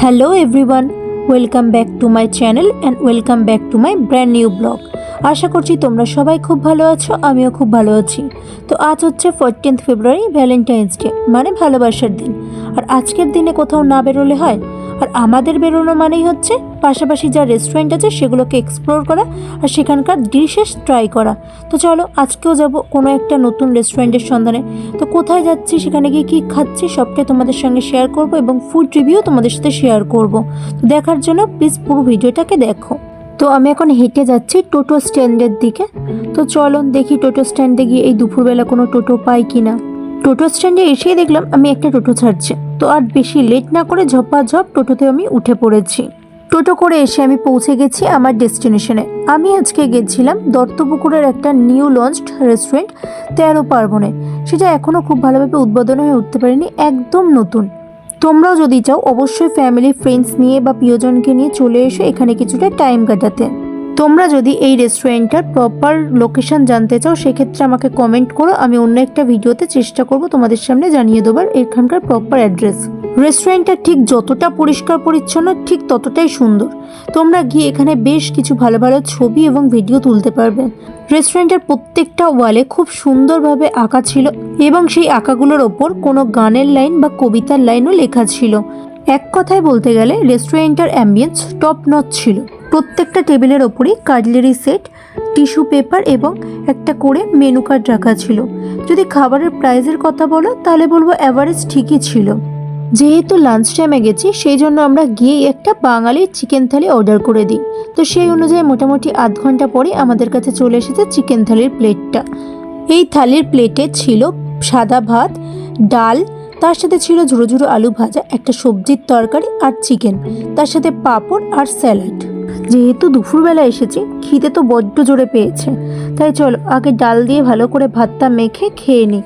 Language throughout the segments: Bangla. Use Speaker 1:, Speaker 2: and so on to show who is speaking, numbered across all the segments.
Speaker 1: Hello everyone, welcome back to my channel and welcome back to my brand new blog. আশা করছি তোমরা সবাই খুব ভালো আছো আমিও খুব ভালো আছি তো আজ হচ্ছে ফোরটিন্থ ফেব্রুয়ারি ভ্যালেন্টাইন্স ডে মানে ভালোবাসার দিন আর আজকের দিনে কোথাও না বেরোলে হয় আর আমাদের বেরোনো মানেই হচ্ছে পাশাপাশি যা রেস্টুরেন্ট আছে সেগুলোকে এক্সপ্লোর করা আর সেখানকার ডিশেস ট্রাই করা তো চলো আজকেও যাব কোনো একটা নতুন রেস্টুরেন্টের সন্ধানে তো কোথায় যাচ্ছি সেখানে গিয়ে কী খাচ্ছি সবটাই তোমাদের সঙ্গে শেয়ার করব এবং ফুড রিভিউ তোমাদের সাথে শেয়ার করব তো দেখার জন্য প্লিজ পুরো ভিডিওটাকে দেখো তো আমি এখন হেঁটে যাচ্ছি টোটো স্ট্যান্ডের দিকে তো চলুন দেখি টোটো স্ট্যান্ডে গিয়ে এই দুপুরবেলা কোনো টোটো পাই কি না টোটো স্ট্যান্ডে এসেই দেখলাম আমি একটা টোটো ছাড়ছি তো আর বেশি লেট না করে ঝপাঝপ টোটোতে আমি উঠে পড়েছি টোটো করে এসে আমি পৌঁছে গেছি আমার ডেস্টিনেশনে আমি আজকে গেছিলাম দত্তপুকুরের একটা নিউ লঞ্চড রেস্টুরেন্ট তেরো পার্বণে সেটা এখনও খুব ভালোভাবে উদ্বোধন হয়ে উঠতে পারিনি একদম নতুন তোমরাও যদি চাও অবশ্যই ফ্যামিলি ফ্রেন্ডস নিয়ে বা প্রিয়জনকে নিয়ে চলে এসো এখানে কিছুটা টাইম কাটাতে তোমরা যদি এই রেস্টুরেন্টটার প্রপার লোকেশন জানতে চাও সেক্ষেত্রে আমাকে কমেন্ট করো আমি অন্য একটা ভিডিওতে চেষ্টা করব তোমাদের সামনে জানিয়ে দেবার এখানকার প্রপার অ্যাড্রেস রেস্টুরেন্টটা ঠিক যতটা পরিষ্কার পরিচ্ছন্ন ঠিক ততটাই সুন্দর তোমরা গিয়ে এখানে বেশ কিছু ভালো ভালো ছবি এবং ভিডিও তুলতে পারবে রেস্টুরেন্টের প্রত্যেকটা ওয়ালে খুব সুন্দরভাবে আঁকা ছিল এবং সেই আঁকাগুলোর ওপর কোনো গানের লাইন বা কবিতার লাইনও লেখা ছিল এক কথায় বলতে গেলে রেস্টুরেন্টের অ্যাম্বিয়েন্স টপ নট ছিল প্রত্যেকটা টেবিলের ওপরে কাটলেরি সেট টিস্যু পেপার এবং একটা করে মেনু কার্ড রাখা ছিল যদি খাবারের প্রাইজের কথা বলো তাহলে বলবো অ্যাভারেজ ঠিকই ছিল যেহেতু লাঞ্চ টাইমে গেছি সেই জন্য আমরা গিয়েই একটা বাঙালি চিকেন থালি অর্ডার করে দিই তো সেই অনুযায়ী মোটামুটি আধ ঘন্টা পরে আমাদের কাছে চলে এসেছে চিকেন থালির প্লেটটা এই থালির প্লেটে ছিল সাদা ভাত ডাল তার সাথে ছিল ঝুড়ো ঝুড়ো আলু ভাজা একটা সবজির তরকারি আর চিকেন তার সাথে পাঁপড় আর স্যালাড যেহেতু দুপুরবেলা এসেছি খিদে তো বড্ড জোরে পেয়েছে তাই চলো আগে ডাল দিয়ে ভালো করে ভাতটা মেখে খেয়ে নিই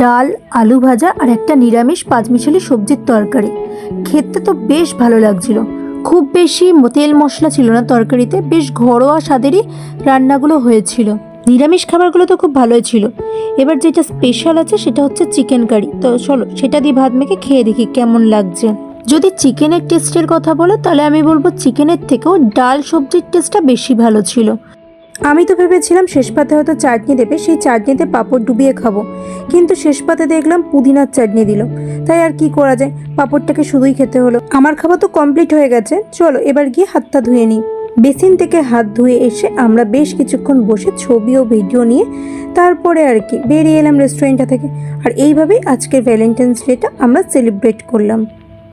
Speaker 1: ডাল আলু ভাজা আর একটা নিরামিষ পাঁচমিশালি সবজির তরকারি খেতে তো বেশ ভালো লাগছিল খুব বেশি তেল মশলা ছিল না তরকারিতে বেশ ঘরোয়া স্বাদেরই রান্নাগুলো হয়েছিল নিরামিষ খাবারগুলো তো খুব ভালোই ছিল এবার যেটা স্পেশাল আছে সেটা হচ্ছে চিকেন কারি তো চলো সেটা দিয়ে ভাত মেখে খেয়ে দেখি কেমন লাগছে যদি চিকেনের টেস্টের কথা বলো তাহলে আমি বলবো চিকেনের থেকেও ডাল সবজির টেস্টটা বেশি ভালো ছিল আমি তো ভেবেছিলাম শেষ পাতে হয়তো চাটনি দেবে সেই চাটনিতে পাপড় ডুবিয়ে খাবো কিন্তু শেষ পাতে দেখলাম পুদিনার চাটনি দিল তাই আর কি করা যায় পাপড়টাকে শুধুই খেতে হলো আমার খাওয়া তো কমপ্লিট হয়ে গেছে চলো এবার গিয়ে হাতটা ধুয়ে নিই বেসিন থেকে হাত ধুয়ে এসে আমরা বেশ কিছুক্ষণ বসে ছবি ও ভিডিও নিয়ে তারপরে আর কি বেরিয়ে এলাম রেস্টুরেন্টটা থেকে আর এইভাবেই আজকের ভ্যালেন্টাইন্স ডেটা আমরা সেলিব্রেট করলাম